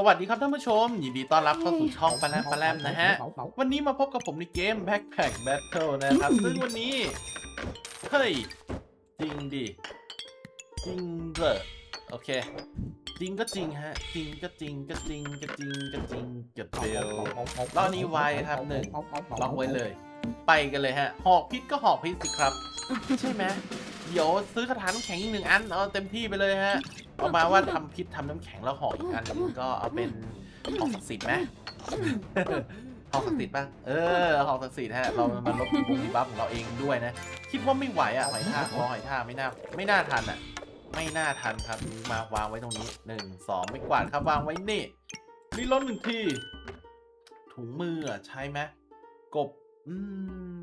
สวัสดีครับท่านผู้ชม ยินดีต้อนรับเข้าสู่ช่องปลาแรมปลาแรมนะฮะ วันนี้มาพบกับผมในเกม Backpack Battle นะครับ ซึ่งวันนี้ เฮ้ย จริงดิ จริงเหรอโอเค จริงก็จริงฮะ จริงก็จริงก็จริงก็จริงก็จริงเก็บเบลรอบนี้ไวครับหนึ่งล็อกไว้เลย ไปกันเลยฮะ หอกพิษก็หอกพิษสิครับ ใช่ไหม เดี๋ยวซื้อกระถางน้ำแข็งอีกหนึ่งอันเอาเต็มที่ไปเลยฮะเอามาว่าทำพิษทำน้ำแข็งแล้วห่ออีกอันหนึงก็เอาเป็นห่อศักดิ์สิทธิ์ไหมห่อศักดิ์สิทธิ์ป่ะเออห่อศักดิ์สิทธิ์ฮะเรามาลบบุญบัฟของเราเองด้วยนะ คิดว่าไม่ไหวอะหอยทากรอหอยทากไม่น่าไม่น่าทันอะ ไม่น่าทันครับมาวางไว้ตรงนี้หนึ่งสองไม่กวาดครับวางไว้นี่นี่ล้นหนึ่งทีถุงมือใช้ไหมกบ อื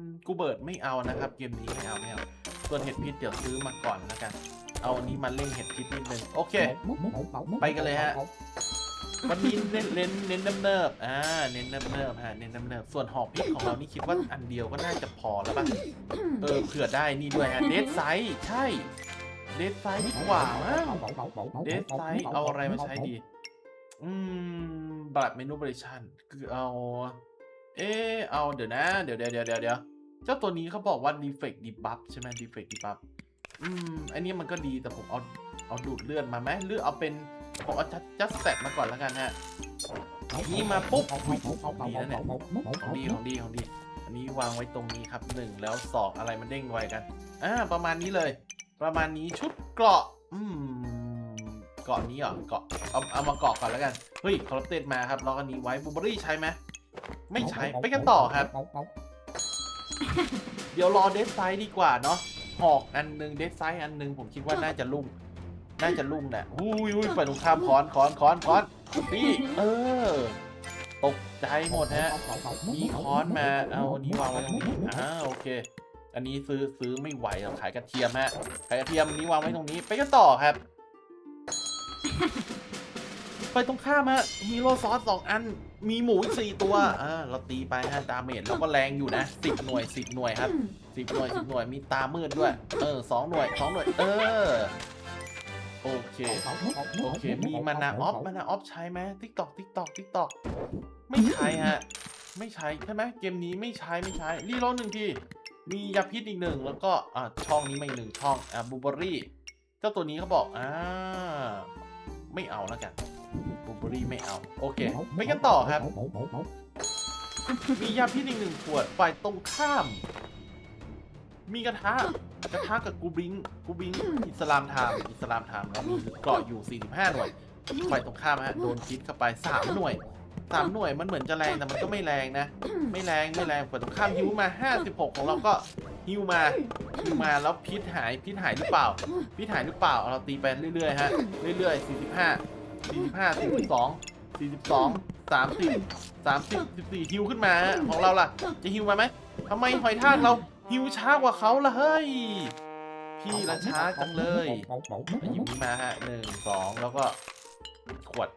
มกูเบิร์ดไม่เอานะครับ เกมนี้ไม่เอาไม่เอา ส่วนเห็ดพิษเดี๋ยวซื้อมาก่อนแล้วกัน เอาอันนี้มาเล่งเห็ดพิษนิดนึงโอเค ไปกันเลยฮะวันนี้เน้นเน้นเน้นเนิบๆอ่าเน้นเนิบๆฮะเน้นเนิบๆส่วนหอกพิษของเรานี่คิดว่าอันเดียวก็น่าจะพอแล้วป่ะเออเผื่อได้นี่ด้วยฮะเดดไซใช่เดดไซดีกว่ามั้งเดสไซเอาอะไรมาใช้ดี อืมบัตรเมนูบริชันคือเอา เออเอาเดี๋ยวนะ เดี๋ยวเดี๋ยวเดี๋ยวเดี๋ยว เจ้าตัวนี้เขาบอกว่า defect debuff ใช่ไหม defect debuff อืมอันนี้มันก็ดีแต่ผมเอาเอาดูดเลือดมาไหมหรือเอาเป็นผมเอา just stat มาก่อนแล้วกันฮะนี่มาปุ๊บดีนะเนี่ยของดีของดีของดี อันนี้วางไว้ตรงนี้ครับหนึ่งแล้วสองอะไรมันเด้งไวกันอ่าประมาณนี้เลย ประมาณนี้ชุดเกราะ อืมเกราะนี้เหรอเกราะเอาเอามาเกาะก่อนแล้วกันเฮ้ยคอร์เตมาครับล็อกอันนี้ไว้บูเบอรี่ใช้ไหมไม่ใช้ไปกันต่อครับ เดี๋ยวรอเดสไซด์ดีกว่าเนาะหอกอันหนึงเดสไซด์อันหนึงผมคิดว่าน่าจะลุ่งน่าจะลุ่งแหละอุ้ยอุ้ยไปตรงข้ามคอนคอนคอนคอนนี่เออ ตกใจหมดฮะมีค้อนมาเอาอันนี้วางไว้ตรงนี้อ่าโอเค อันนี้ซื้อซื้อไม่ไหวหรอกขายกระเทียมฮะขายกระเทียมนนี้วางไว้ตรงนี้ ไปกันต่อครับ ไปตรงข้ามฮะฮีโร่ซอสสองอันมีหมูอีกสี่ตัวอ่าเราตีไปฮะดาเมจเราก็แรงอยู่นะสิบหน่วยสิบหน่วยครับสิบหน่วยสิบหน่วยมีตามืดด้วย เออสองหน่วยสองหน่วย เออ โอเค โอเค มีมานาออฟมานาออฟใช้ไหมทิกตอกทิกตอกทิกตอกไม่ใช้ฮะ ไม่ใช้ใช่ไหมเกมนี้ไม่ใช้ไม่ใช้รีโหลดหนึ่งทีมียาพิษอีกหนึ่งแล้วก็อ่าช่องนี้มาอีกหนึ่งช่องอ่าบูเบอรี่ เจ้าตัวนี้เขาบอกอ่าไม่เอาแล้วกันบูเบอ รี่ไม่เอา โอเค ไปกันต่อครับ มียาพิษอีกหนึ่งขวดฝ่ายตรงข้าม มีกระทะกระทะกับกูบิงกูบิงอิสลามไทม์อิสลามไทม์เรามีเกราะอยู่ 45 หน่วยฝ่ายตรงข้ามฮะโดนพิษเข้าไป3หน่วย3หน่วยมันเหมือนจะแรงแต่มันก็ไม่แรงนะ ไม่แรงไม่แรงฝ่ายตรงข้ามฮิวมา 56 ของเราก็ฮิวมาฮิวมาแล้วพิษหายพิษหายหรือเปล่า พิษหายหรือเปล่าเราตีไปเรื่อยๆฮะเรื่อยๆ 45 45 42 42 30 30 14ฮิวขึ้นมาของเราล่ะ จะฮิวมาไหมทำไมหอยทากเราฮิวช้ากว่าเขาล่ะเฮ้ยพี่ละช้าจังเลยหยิบมาฮะหนึ่งสองแล้วก็ขวด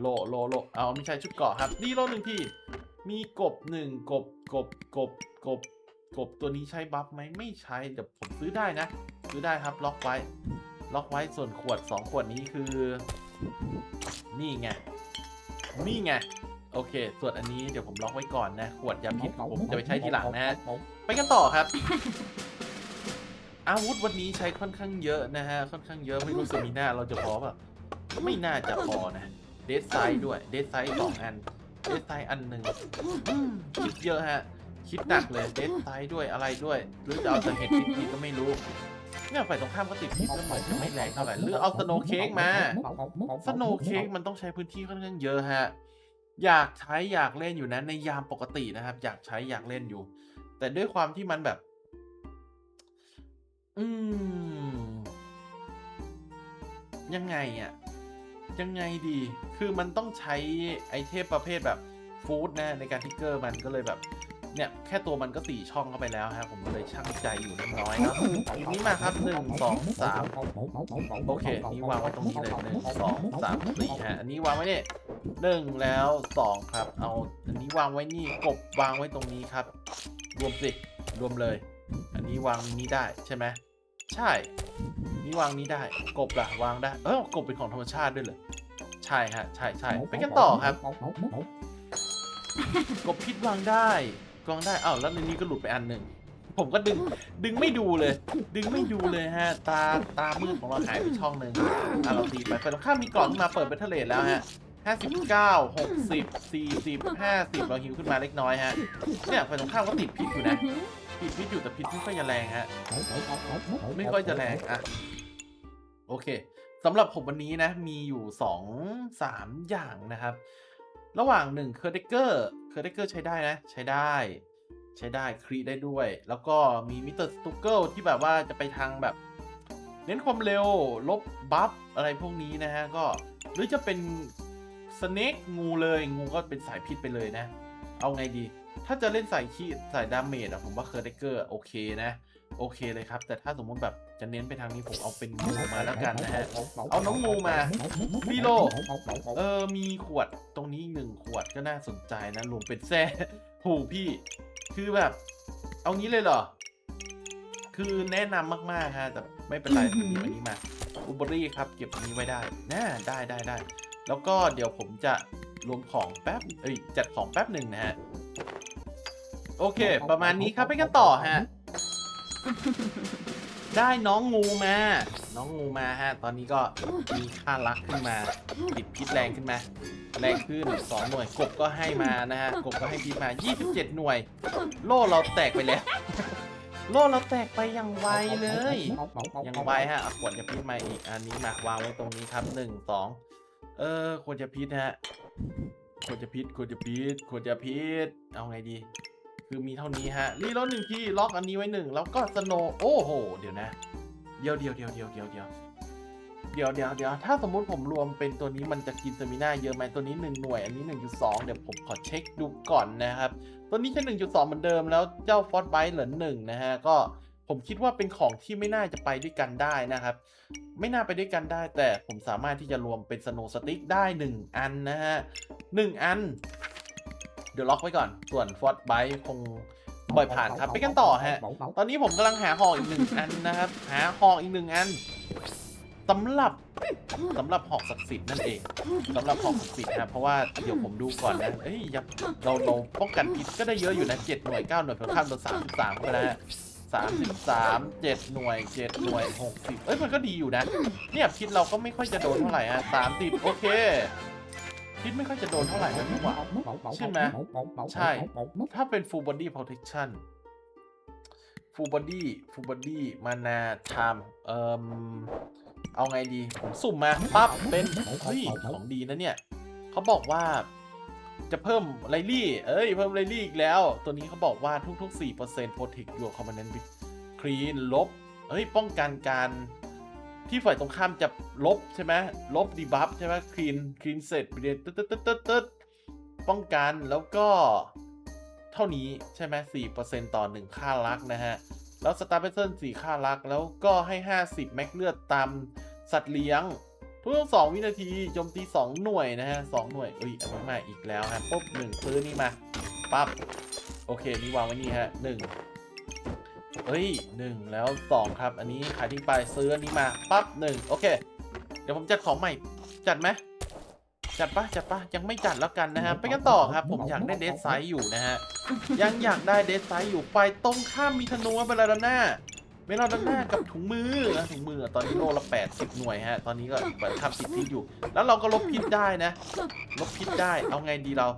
โลโลโลเอาไม่ใช่ชุดเกาะครับนี่โลหนึ่งที่ มีกบหนึ่งกบกบกบกบกบตัวนี้ใช้บัฟไหมไม่ใช้เดี๋ยวผมซื้อได้นะ ซื้อได้ครับล็อกไว้ ล็อกไว้ส่วนขวดสองขวดนี้คือ นี่ไง นี่ไง โอเค ส่วนอันนี้เดี๋ยวผมล็อกไว้ก่อนนะ ขวดยาพิษผมจะไปใช้ทีหลังนะฮะ ไปกันต่อครับ อาวุธวันนี้ใช้ค่อนข้างเยอะนะฮะ ค่อนข้างเยอะไม่รู้สึกมีหน้าเราจะพอเปล่ะไม่น่าจะพอนะ เดสไซด์ด้วย เดสไซด์สองอัน เดสไซด์อันหนึ่งอืมคิดเยอะฮะ คิดหนักเลย เดสไซด์ด้วยอะไรด้วย หรือจะเอาแต่เห็ดพิษๆก็ไม่รู้ เนี่ยฝ่ายตรงข้ามก็ติดพิษแล้วเหมือนจะไม่แรงเท่าไหร่หรือเอาสโนว์เค้กมาสโนว์เค้กมันต้องใช้พื้นที่ค่อนข้างเยอะฮะอยากใช้อยากเล่นอยู่นะในยามปกตินะครับ อยากใช้อยากเล่นอยู่ แต่ด้วยความที่มันแบบ อืม ยังไงอะยังไงดี คือมันต้องใช้ไอเทมประเภทแบบฟู้ดนะในการทิกเกอร์มันก็เลยแบบ เนี่ยแค่ตัวมันก็สี่ช่องเข้าไปแล้วฮะผมก็เลยช่างใจอยู่เล็กน้อยเนาะทีนี้มาครับหนึ่งสองสามโอเคนี่วางไว้ตรงนี้เลยหนึ่งสองสามสี่ฮะอันนี้วางไว้นี่หนึ่งแล้วสองครับ เอาอันนี้วางไว้นี่กบวางไว้ตรงนี้ครับ รวมสิรวมเลย อันนี้วางนี้ได้ใช่ไหมใช่ นี่วางนี้ได้ กบล่ะวางได้ เออกบเป็นของธรรมชาติด้วยเหรอใช่ฮะใช่ใช่ไปกันต่อครับ กบพิษวางได้ วางได้อ้าวแล้วในนี้ก็หลุดไปอันหนึ่งผมก็ดึงดึงไม่ดูเลย ดึงไม่ดูเลยฮะ ตาตามืดของเราหายไปช่องหนึ่งอะเราตีไปไปตรงข้ามมีกล่องขึ้นมาเปิดเป็นทะเลแล้วฮะห้าสิบเก้าหกสิบสี่สิบห้าสิบเราหิวขึ้นมาเล็กน้อยฮะเนี่ยไปตรงข้ามก็ติดพิษอยู่นะติดพิษอยู่แต่พิษไม่ค่อยจะแรงฮะไม่ค่อยจะแรงอะโอเคสำหรับผมวันนี้นะมีอยู่สองสามอย่างนะครับ ระหว่างหนึ่งเคอร์เดเกอร์เค อร์เดเกอร์ใช้ได้นะ ใช้ได้ ใช้ได้ครีได้ด้วย แล้วก็มีมิสเตอร์สตูเกิลที่แบบว่าจะไปทางแบบ เน้นความเร็ว ลบบัฟอะไรพวกนี้นะฮะ ก็หรือจะเป็นสเน็กงูเลยงูก็เป็นสายพิษไปเลยนะ เอาไงดี ถ้าจะเล่นสายขี้สายดาเมจอะผมว่าเคอร์เดเกอร์โอเคนะ โอเคเลยครับ แต่ถ้าสมมติแบบ จะเน้นไปทางนี้ผมเอาเป็นงูมาแล้วกันนะฮะเอาน้องงูมาลีโลเออมีขวดตรงนี้อีกหนึ่งขวดก็น่าสนใจนะรวมเป็นแซ่โหพี่คือแบบ เอางี้เลยเหรอ คือแนะนำมากๆฮะแต่ไม่เป็นไรผมหยิบอันนี้มาอุบรี่ครับ เก็บอันนี้ไว้ได้น่าได้ได้ได้แล้วก็เดี๋ยวผมจะรวมของแป๊บเอ้ยจัดของแป๊บหนึ่งนะฮะ โอเค ประมาณนี้ครับไปกันต่อฮะ ได้น้องงูมา น้องงูมาฮะ ตอนนี้ก็มีค่ารักขึ้นมาติดพิษแรงขึ้นมา แรงขึ้น 2 หน่วย กบก็ให้มานะฮะ กบก็ให้พิษมา 27 หน่วย โล่เราแตกไปแล้ว โล่เราแตกไปอย่างไวเลยยังไวฮะอะขวดจะพิษมาอีก อันนี้มาวางไว้ตรงนี้ครับหนึ่งสองเออขวดจะพิษฮะขวดจะพิษขวดจะพิษขวดจะพิษเอาไงดี คือมีเท่านี้ฮะรีโหลดหนึ่งที่ล็อกอันนี้ไว้หนึ่งแล้วก็สโนโอ้โห เดี๋ยวนะ เดี๋ยวเดี๋ยวเดี๋ยวเดี๋ยวเดี๋ยวเดี๋ยวเดี๋ยวเดี๋ยวเดี๋ยวถ้าสมมุติผมรวมเป็นตัวนี้มันจะกินสมิน่าเยอะไหมตัวนี้ 1 หน่วย อันนี้ 1.2 เดี๋ยวผมขอเช็คดูก่อนนะครับ ตัวนี้แค่1.2 เหมือนเดิมแล้วเจ้าฟอสไบท์เหลือหนึ่งนะฮะก็ผมคิดว่าเป็นของที่ไม่น่าจะไปด้วยกันได้นะครับ ไม่น่าไปด้วยกันได้ แต่ผมสามารถที่จะรวมเป็นสโนสติ๊กได้ 1 อันนะฮะหนึ่งอัน เดี๋ยวล็อกไว้ก่อน ส่วนฟอสไบท์คงปล่อยผ่านครับ ไปกันต่อฮะ ตอนนี้ผมกำลังหาหอกอีกหนึ่งอันนะครับ หาหอกอีกหนึ่งอันสำหรับสำหรับหอกศักดิ์สิทธิ์นั่นเองสำหรับหอกศักดิ์สิทธิ์นะครับเพราะว่าเดี๋ยวผมดูก่อนนะเอ้ยยับเราเราป้องกันพิษก็ได้เยอะอยู่นะเจ็ดหน่วยเก้าหน่วยเพิ่มข้ามตัวสามสิบสามก็นะฮะสามสิบสามเจ็ดหน่วยเจ็ดหน่วยหกสิบเอ้ยมันก็ดีอยู่นะ เนี่ยพิษเราก็ไม่ค่อยจะโดนเท่าไหร่ฮะสามสิบโอเค พิษไม่ค่อยจะโดนเท่าไหร่นะพี่หว่าใช่ไหมใช่ ถ้าเป็น full body protection full body full body mana time เอ่มเอาไงดี ผมสุ่มมาปั๊บเป็นเฮ้ยของดีนะเนี่ยเขาบอกว่าจะเพิ่มไลลี่ เอ้ย เพิ่มไลลี่อีกแล้ว ตัวนี้เขาบอกว่าทุกๆ4% protect your component with clean ลบ เอ้ย ป้องกันการ ที่ฝ่ายตรงข้ามจะลบใช่ไหมลบดีบัฟใช่ไหม clean clean เสร็จไปเลยตึ๊ดตึ๊ดตึ๊ดตึ๊ดตึ๊ดป้องกันแล้วก็เท่านี้ใช่ไหม4%ต่อ1ค่ารักนะฮะ แล้วสตาร์เปเซอร์สี่ค่ารัก แล้วก็ให้ 50 แม็กเลือดตามสัตว์เลี้ยง ทุกสองวินาทีโจมตี 2 หน่วยนะฮะสองหน่วยเอ้ยอันนี้มาอีกแล้วฮะปุ๊บหนึ่งซื้อนี่มาปั๊บโอเคนี่วางไว้นี่ฮะหนึ่ง เอ้ยหนึ่งแล้วสองครับ อันนี้ขายทิ้งไปซื้ออันนี้มาปั๊บหนึ่งโอเค เดี๋ยวผมจัดของใหม่จัดไหมจัดปะจัดปะยังไม่จัดแล้วกันนะฮะไปกันต่อครับ ผมอยากได้เดสไซส์อยู่นะฮะยังอยากได้เดสไซส์อยู่ไปตรงข้ามมีธนูเบลาดาน่า เบลาดาน่ากับถุงมือนะถุงมือตอนนี้โลละ 80 หน่วยฮะ ตอนนี้ก็เปิดทำติดพิษอยู่ แล้วเราก็ลบพิษได้นะ ลบพิษได้ เอาไงดีเรา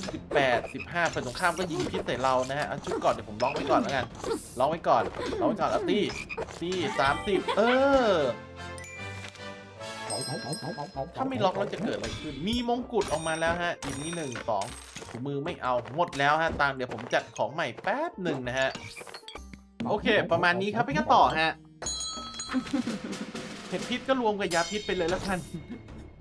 18 15ฝ่ายตรงข้ามก็ยิงพิษใส่เรานะฮะเอาชุดก่อนเดี๋ยวผมล็อกไว้ก่อนแล้วกัน ล็อกไว้ก่อน ล็อกไว้ก่อนแล้วตีตี30 เออ ถ้าไม่ล็อกแล้วจะเกิดอะไรขึ้น มีมงกุฎออกมาแล้วฮะอีกนี้หนึ่งสองถุงมือไม่เอา หมดแล้วฮะตังค์เดี๋ยวผมจัดของใหม่แป๊บหนึ่งนะฮะ โอเค ประมาณนี้ครับไปกันต่อฮะ เห็ดพิษก็รวมกับยาพิษไปเลยแล้วกัน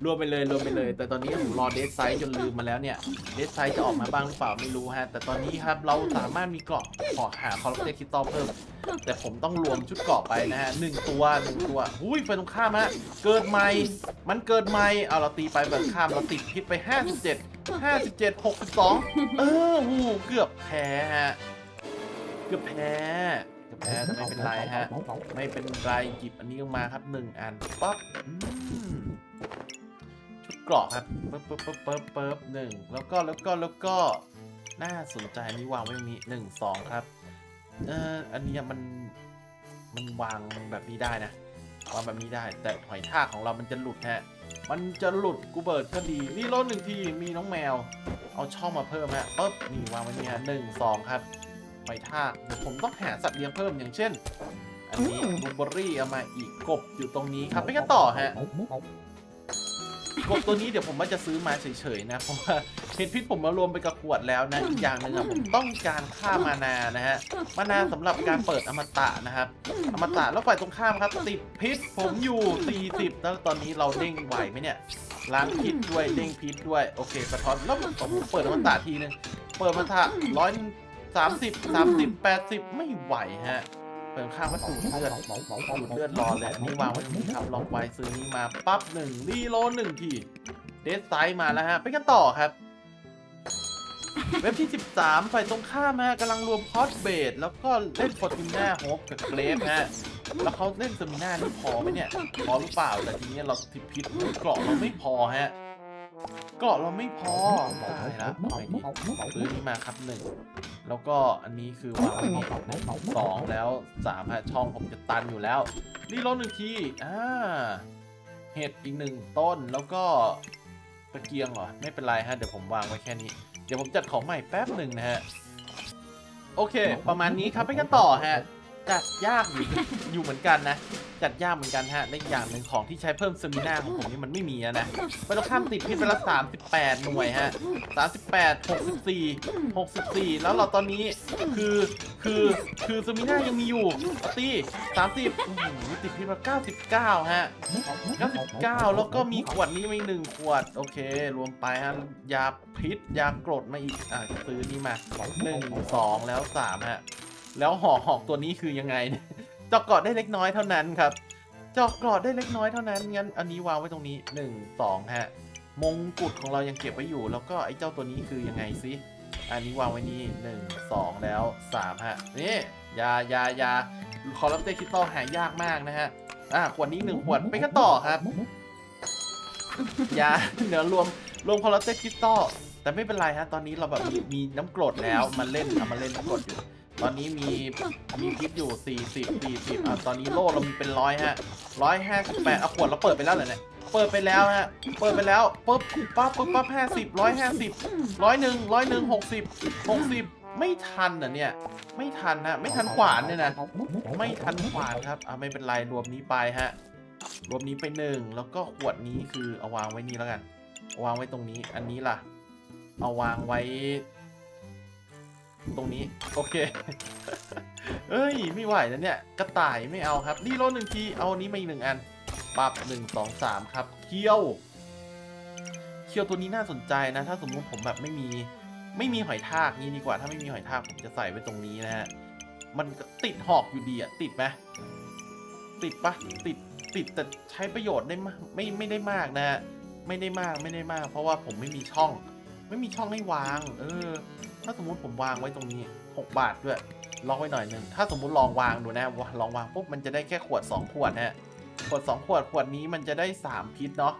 รวมไปเลยรวมไปเลย แต่ตอนนี้ผมรอเดซไซส์จนลืมมาแล้วเนี่ย เดซไซส์จะออกมาบ้างหรือเปล่าไม่รู้ฮะ แต่ตอนนี้ครับเราสามารถมีเกราะขอหาคอร์รัปเตคริสตัลเพิ่ม แต่ผมต้องรวมชุดเกราะไปนะฮะหนึ่งตัวหนึ่งตัวหุ้ยไฟตรงข้ามฮะ เกิดใหม่ มันเกิดใหม่เอาเราตีไปแบบข้ามเราติดพิษไป 57 57 62 เออหูเกือบแพ้ฮะ เกือบแพ้ เกือบแพ้แต่ไม่เป็นไรฮะ ไม่เป็นไรหยิบอันนี้ออกมาครับหนึ่งอันปั๊บอืมชุดเกรอกครับปึ๊บปึ๊บปึ๊บปึ๊บปึ๊บหนึ่งแล้วก็แล้วก็แล้วก็น่าสนใจอันนี้วางไว้ตรงนี้หนึ่งสองครับเอออันนี้มันมันวางแบบนี้ได้นะวางแบบนี้ได้ แต่หอยทากของเรามันจะหลุดฮะมันจะหลุดกูเบิร์ดก็ดี นี่รถหนึ่งทีมีน้องแมว เอาช่องมาเพิ่มฮะปึ๊บนี่วางไว้นี่ฮะหนึ่งสองครับ หอยทากเดี๋ยวผมต้องหาสัตว์เลี้ยงเพิ่มอย่างเช่น อันนี้บลูเบอร์รี่เอามาอีกกบอยู่ตรงนี้ครับไปกันต่อฮะกบตัวนี้เดี๋ยวผมว่าจะซื้อมาเฉยๆนะเพราะว่าเห็ดพิษผมมารวมไปกับขวดแล้วนะอีกอย่างหนึ่งอะผมต้องการค่ามานานะฮะมานาสำหรับการเปิดอมตะนะครับ อมตะแล้วฝ่ายตรงข้ามครับติดพิษผมอยู่ 40 แล้วตอนนี้เราเด้งไหวไหมเนี่ยล้างพิษด้วยเด้งพิษด้วยโอเคสะท้อนแล้วผมเปิดอมตะทีนึงเปิดอมตะร้อย สามสิบสามสิบแปดสิบไม่ไหวฮะเปิดข้างวัตถุเลือดดูดเลือดรอเลย อันนี้วางไว้ตรงนี้ครับลองไว้ซื้อนี้มาปั๊บหนึ่งรีโลหนึ่งที เดสไซด์มาแล้วฮะ ไปกันต่อครับ เว็บที่ 13ฝ่ายตรงข้ามฮะกำลังรวมคอสเบดแล้วก็เล่นฟอร์ติน่าโฮปกับเกรฟฮะ แล้วเขาเล่นเซมิน่านี่พอไหมเนี่ย พอหรือเปล่า แต่ทีนี้เราติดพิษเกราะเราไม่พอฮะ เกาะเราไม่พอตายแล้วเอาไงดีซื้อนี้มาครับหนึ่งแล้วก็อันนี้คือวางไว้นี่สองแล้วสามฮะช่องผมจะตันอยู่แล้วรีโหลดหนึ่งทีอ่าเห็ดอีกหนึ่งต้นแล้วก็ตะเกียงเหรอไม่เป็นไรฮะเดี๋ยวผมวางไว้แค่นี้ เดี๋ยวผมจัดของใหม่แป๊บหนึ่งนะฮะ โอเค ประมาณนี้ครับไปกันต่อฮะ จัดยากอยู่ อยู่เหมือนกันนะ จัดยากเหมือนกันฮะและอีกอย่างหนึ่งของที่ใช้เพิ่มสมินาของผมนี่มันไม่มีอะนะไปตรงข้ามติดพิษไปละ38 หน่วยฮะ 38 64 64 แล้วเราตอนนี้คือคือคือสมิน่ายังมีอยู่ตี30อื้อหือติดพิษมา99 ฮะ 99 แล้วก็มีขวดนี้มาอีกหนึ่งขวด โอเค รวมไปฮะ ยาพิษ ยากรดมาอีก อะซื้อนี่มา 1 2 แล้ว 3 ฮะ แล้วห่อหอกตัวนี้คือยังไงเนี่ยจาะเกาะได้เล็กน้อยเท่านั้นครับเจาะเกาะได้เล็กน้อยเท่านั้นงั้นอันนี้วางไว้ตรงนี้1 2ฮะมงกุฎของเรายังเก็บไว้อยู่ แล้วก็ไอ้เจ้าตัวนี้คือยังไงซิอันนี้วางไว้นี่หนึ่งสองแล้วสามฮะนี่ยายายาคอร์ลัมเตอร์คริสตัลหายากมากนะฮะอะขวดนี้หนึ่งขวดไปกันต่อครับยาเดี๋ยวรวมรวมคอร์ลัมเตอร์คริสตัลแต่ไม่เป็นไรฮะตอนนี้เราแบบมีมีน้ำกรดแล้วมาเล่นเอามาเล่นน้ำกรดอยู่ ตอนนี้มีมีพิษอยู่40 40อะตอนนี้โล่เรามีเป็นร้อยฮะร้อยห้าสิบแปดเอาขวดเราเปิดไปแล้วเหรอเนี่ยเปิดไปแล้วฮะ เปิดไปแล้วปุ๊บปั๊บปุ๊บปั๊บห้าสิบร้อยห้าสิบร้อยหนึ่งร้อยหนึ่งหกสิบหกสิบไม่ทันอะเนี่ย ไม่ทันฮะไม่ทันขวานเนี่ยนะ ไม่ทันขวานครับอะไม่เป็นไรรวมนี้ไปฮะ รวมนี้ไปหนึ่งแล้วก็ขวดนี้คือเอาวางไว้นี่แล้วกัน วางไว้ตรงนี้ อันนี้ล่ะ เอาวางไว้ ตรงนี้โอเคเอ้ยไม่ไหวแล้วเนี่ยกระต่ายไม่เอาครับ นี่รถหนึ่งทีเอาอันนี้มาอีกหนึ่งอันปรับหนึ่งสองสามครับเคี้ยวเคี้ยวตัวนี้น่าสนใจนะ ถ้าสมมุติผมแบบไม่มีไม่มีหอยทากนี่ดีกว่า ถ้าไม่มีหอยทากผมจะใส่ไว้ตรงนี้นะฮะมันติดหอกอยู่ดีอะติดไหมติดปะติดติดแต่ใช้ประโยชน์ได้มากไม่ไม่ได้มากนะฮะไม่ได้มากไม่ได้มาก เพราะว่าผมไม่มีช่อง ไม่มีช่องให้วาง เออ ถ้าสมมุติผมวางไว้ตรงนี้ 6 บาทด้วยลองไว้หน่อยหนึ่งถ้าสมมุติลองวางดูนะวะลองวางปุ๊บมันจะได้แค่ขวด 2 ขวดฮะขวด 2 ขวดขวดนี้มันจะได้ 3 พิษเนาะ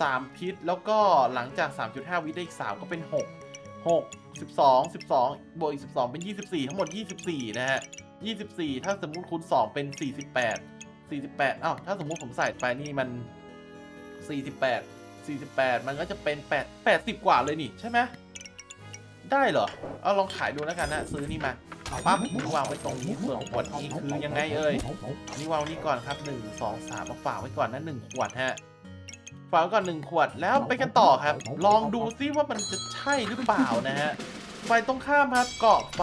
3 พิษแล้วก็หลังจาก 3.5 วิได้อีก 3 ก็เป็น 6 6 12 12บวกอีก 12 เป็น 24 ทั้งหมด 24 นะฮะ 24 ถ้าสมมุติคูณ2เป็น 48 48อ้าวถ้าสมมุติผมใส่ไปนี่มัน 48 48 มันก็จะเป็น 8 80 กว่าเลยนี่ใช่ไหม ได้เหรอ เอาลองขายดูแล้วกันนะซื้อนี่มาปั๊บวางไว้ตรงนี้ส่วนขวดนี้คือยังไงเอ่ยนนี้วางไว้นี่ก่อนครับ 1 2 3มาฝากไว้ก่อนนะ1ขวดฮะฝากไว้ก่อน1ขวดแล้วไปกันต่อครับ ลองดูซิว่ามันจะใช่หรือเปล่านะฮะไฟตรงข้ามครับเกาะไฟ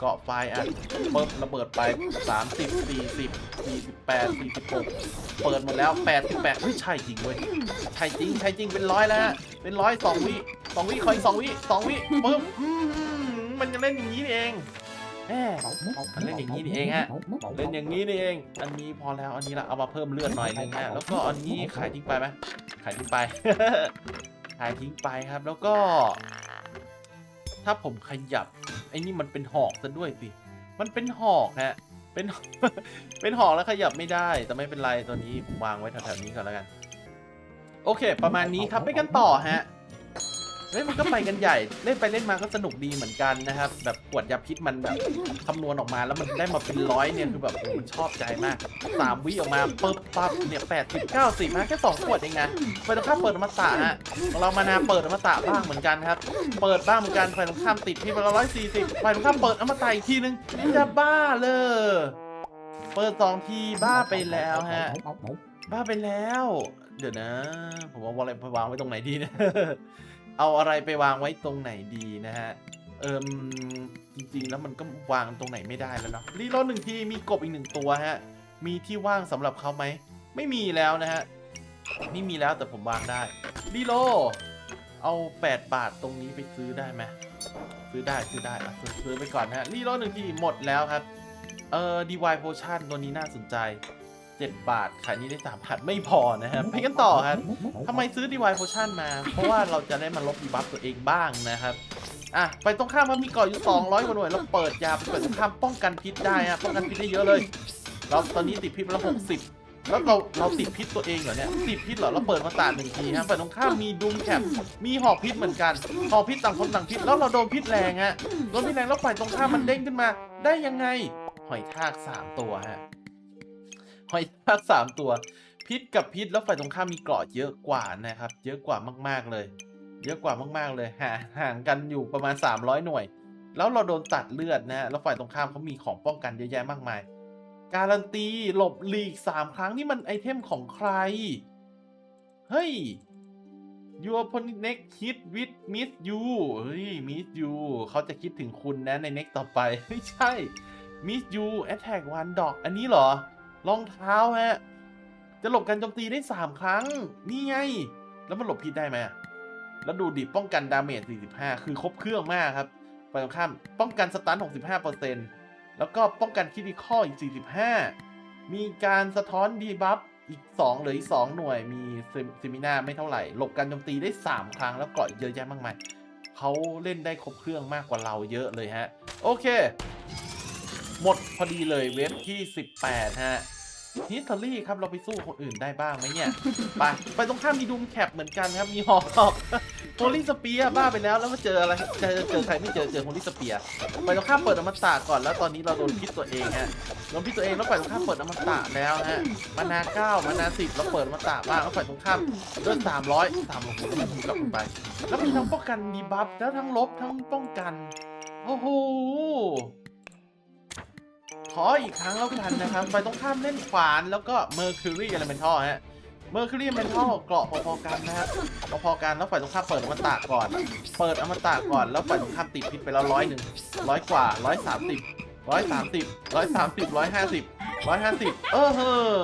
เกาะไฟอะเปิดระเบิดไป 30 40 48 46 เปิดหมดแล้ว 88เฮ้ยใช่จริงเว้ยใช่จริงใช่จริงเป็นร้อยแล้วฮะเป็นร้อยสองวิ สองวิคอยสองวิสองวิปึ๊บอืมมันจะเล่นอย่างนี้นี่เองแหมมันเล่นอย่างนี้นี่เองฮะเล่นอย่างนี้นี่เอง อันนี้พอแล้วอันนี้ละเอามาเพิ่มเลือดหน่อยนึงฮะแล้วก็อันนี้ขายทิ้งไปไหมขายทิ้งไป ขายทิ้งไปครับแล้วก็ ถ้าผมขยับไอ้นี่มันเป็นหอกซะด้วยสิมันเป็นหอกฮะเป็นเป็นหอกแล้วขยับไม่ได้แต่ไม่เป็นไรตัวนี้ผมวางไว้แถวๆนี้ก่อนแล้วกัน โอเค ประมาณนี้ครับไปกันต่อฮะ เฮ้ยมันก็ไปกันใหญ่ เล่นไปเล่นมาก็สนุกดีเหมือนกันนะครับ แบบขวดยาพิษมันแบบคำนวณออกมาแล้วมันได้มาเป็นร้อยเนี่ยคือแบบโอ้มันชอบใจมากสามวิออกมาปึ๊บปั๊บเนี่ยแปดสิบเก้าสิบมาแค่สองขวดเองนะไฟตรงข้ามเปิดอมตะฮะของเรามานาเปิดอมตะบ้างเหมือนกันครับ เปิดบ้างเหมือนกันไฟตรงข้ามติดที่มาร้อยสี่สิบไฟตรงข้ามเปิดอมตะอีกทีนึงจะบ้าเลยเปิดสองทีบ้าไปแล้วฮะ บ้าไปแล้ว เดี๋ยวนะ ผมเอาอะไรไปวางไว้ตรงไหนดีนะ เอาอะไรไปวางไว้ตรงไหนดีนะฮะ เอิมจริงๆ แล้วมันก็วางตรงไหนไม่ได้แล้วเนาะรีโหลดหนึ่งทีมีกบอีกหนึ่งตัวฮะ มีที่ว่างสำหรับเขาไหม ไม่มีแล้วนะฮะ ไม่มีแล้วแต่ผมวางได้รีโหลดเอา 8 บาทตรงนี้ไปซื้อได้ไหมซื้อได้ซื้อได้อะซื้อไปก่อนนะฮะรีโหลดหนึ่งทีหมดแล้วครับ เอ่อ DY Potion ตัวนี้น่าสนใจ 7 บาท ขายนี้ได้ 3 บาท ไม่พอนะครับไปกันต่อครับทำไมซื้อ DY Potion มา เพราะว่าเราจะได้มาลบดีบัฟตัวเองบ้างนะครับอะไปตรงข้ามมันมีเกาะอยู่ 200กว่าหน่วยเราเปิดยาไปเปิดตรงข้ามป้องกันพิษได้อะป้องกันพิษได้เยอะเลยเราตอนนี้ติดพิษไปแล้ว60แล้วเราเราติดพิษตัวเองเหรอเนี่ยติดพิษเหรอเราเปิดมาตาหนึ่งทีฮะไปตรงข้ามมีดุมแคปมีหอกพิษเหมือนกันหอกพิษต่างคนต่างพิษแล้วเราโดนพิษแรงฮะโดนพิษแรงแล้วฝ่ายตรงข้ามมันเด้งขึ้นมา ได้ยังไงหอยทากสามตัวฮะ หอยทากสามตัว พิษกับพิษแล้วฝ่ายตรงข้ามมีเกราะเยอะกว่านะครับ เยอะกว่ามากๆเลย เยอะกว่ามากๆเลยห่าห่างกันอยู่ประมาณ 300 หน่วย แล้วเราโดนตัดเลือดนะแล้วฝ่ายตรงข้ามเขามีของป้องกันเยอะแยะมากมาย การันตีหลบหลีก 3 ครั้งนี่มันไอเทมของใคร เฮ้ย Your opponent next hit with miss you เฮ้ย miss you เขาจะคิดถึงคุณนะใน next ต่อไป ไม่ใช่ miss you attack one dog อันนี้เหรอ รองเท้าฮะ จะหลบการโจมตีได้ 3 ครั้ง นี่ไง แล้วมันหลบพิษได้ไหมแล้วดูดิป้องกันดาเมจ 45 คือครบเครื่องมากครับไปตรงข้าม ป้องกันสตัน 65%แล้วก็ป้องกันคิด i คออีก 45 มีการสะท้อนดีบัฟอีก 2 เหลืออีก 2 หน่วย มีเซมินาไม่เท่าไหร่ หลบการโจมตีได้ 3 ครั้ง แล้วเกาะอีกเยอะแยะมากมายเขาเล่นได้ครบเครื่องมากกว่าเราเยอะเลยฮะ โอเค หมดพอดีเลยเว็บที่ 18 ฮะฮิสตอรี่ครับเราไปสู้คนอื่นได้บ้างไหมเนี่ย ไปไปตรงข้ามมีดูมแคปเหมือนกันครับ มีหอกโพลิสเปียบ้าไปแล้วแล้วมาเจออะไรเจอเจอใครไม่เจอเจอโพลิสเปียไปตรงข้ามเปิดอมตะก่อนแล้วตอนนี้เราโดนพิษตัวเองฮะโดนพิษตัวเองแล้วฝ่ายตรงข้ามเปิดอมตะแล้วฮะมานาเก้ามานาสิบแล้วเปิดอมตะบ้างแล้วฝ่ายตรงข้ามเลือดสามร้อยสามร้อยผมกลับไป แล้วมีทั้งป้องกันดีบัฟแล้วทั้งลบทั้งป้องกันโอ้โห ขออีกครั้งแล้วกันนะครับไปตรงข้ามเล่นขวานแล้วก็ Mercury Elemental ฮะ Mercury Elemental เกราะพอๆกันนะครับพอๆกันแล้วฝ่ายตรงข้ามเปิดอมตะก่อน เปิดอมตะก่อนแล้วฝ่ายตรงข้ามติดพิษไปแล้วร้อยหนึ่งร้อยกว่าร้อยสามสิบร้อยสามสิบร้อยสามสิบร้อยห้าสิบร้อยห้าสิบเออเฮ้อ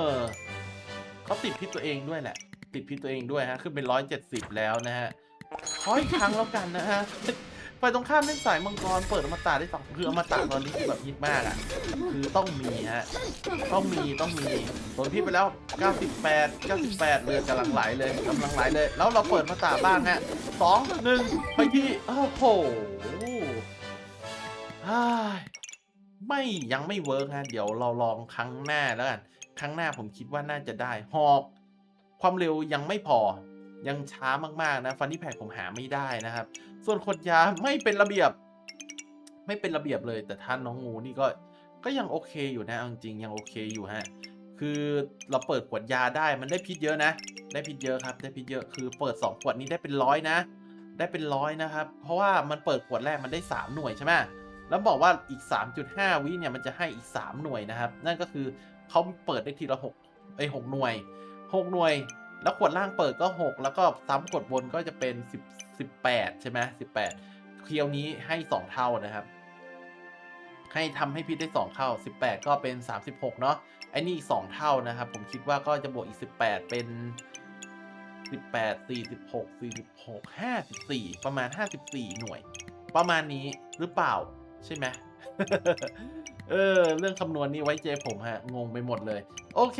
เขาติดพิษตัวเองด้วยแหละ ติดพิษตัวเองด้วยฮะขึ้นเป็นร้อยเจ็ดสิบแล้วนะฮะขออีกครั้งแล้วกันนะฮะ ฝ่ายตรงข้ามเล่นสายมังกรเปิดอมตะได้สองคืออมตะตอนนี้คือแบบฮิตมากอะคือต้องมีฮะต้องมีต้องมีโดนพี่ไปแล้ว 98 98เรือกำลังไหลเลยกำลังไหลเลย แล้วเราเปิดอมตาบ้างฮะสองหนึ่งไปที่โอ้โหไม่ยังไม่เวิร์กฮะเดี๋ยวเราลองครั้งหน้าแล้วกันครั้งหน้าผมคิดว่าน่าจะได้หอก ความเร็วยังไม่พอยังช้ามากๆนะฟันนี่แพดผมหาไม่ได้นะครับ ส่วนขดยาไม่เป็นระเบียบ ไม่เป็นระเบียบเลย แต่ท่านน้องงูนี่ก็ก็ยังโอเคอยู่นะจริงยังโอเคอยู่ฮะคือเราเปิดขวดยาได้มันได้พิษเยอะนะ ได้พิษเยอะครับ ได้พิษเยอะคือเปิด 2 ขวดนี้ได้เป็นร้อยนะ ได้เป็นร้อยนะครับ เพราะว่ามันเปิดขวดแรกมันได้ 3 หน่วยใช่ไหมแล้วบอกว่าอีก 3.5 วิเนี่ยมันจะให้อีก 3 หน่วยนะครับ นั่นก็คือเขาเปิดได้ทีละ6ไอ้ย6หน่วย 6 หน่วย แล้วขวดล่างเปิดก็ 6 แล้วก็ซ้ำขวดบนก็จะเป็น 10 18 ใช่ไหม18 เคียวนี้ให้ 2 เท่านะครับ ให้ทำให้พิษได้ 2 เท่า 18 ก็เป็น 36 เนาะไอ้นี่อีก 2 เท่านะครับ ผมคิดว่าก็จะบวกอีก 18 เป็น 18 46 46 54 ประมาณ 54 หน่วย ประมาณนี้หรือเปล่าใช่ไหมเออ เรื่องคำนวณนี่ไว้เจผมฮะ งงไปหมดเลย โอเค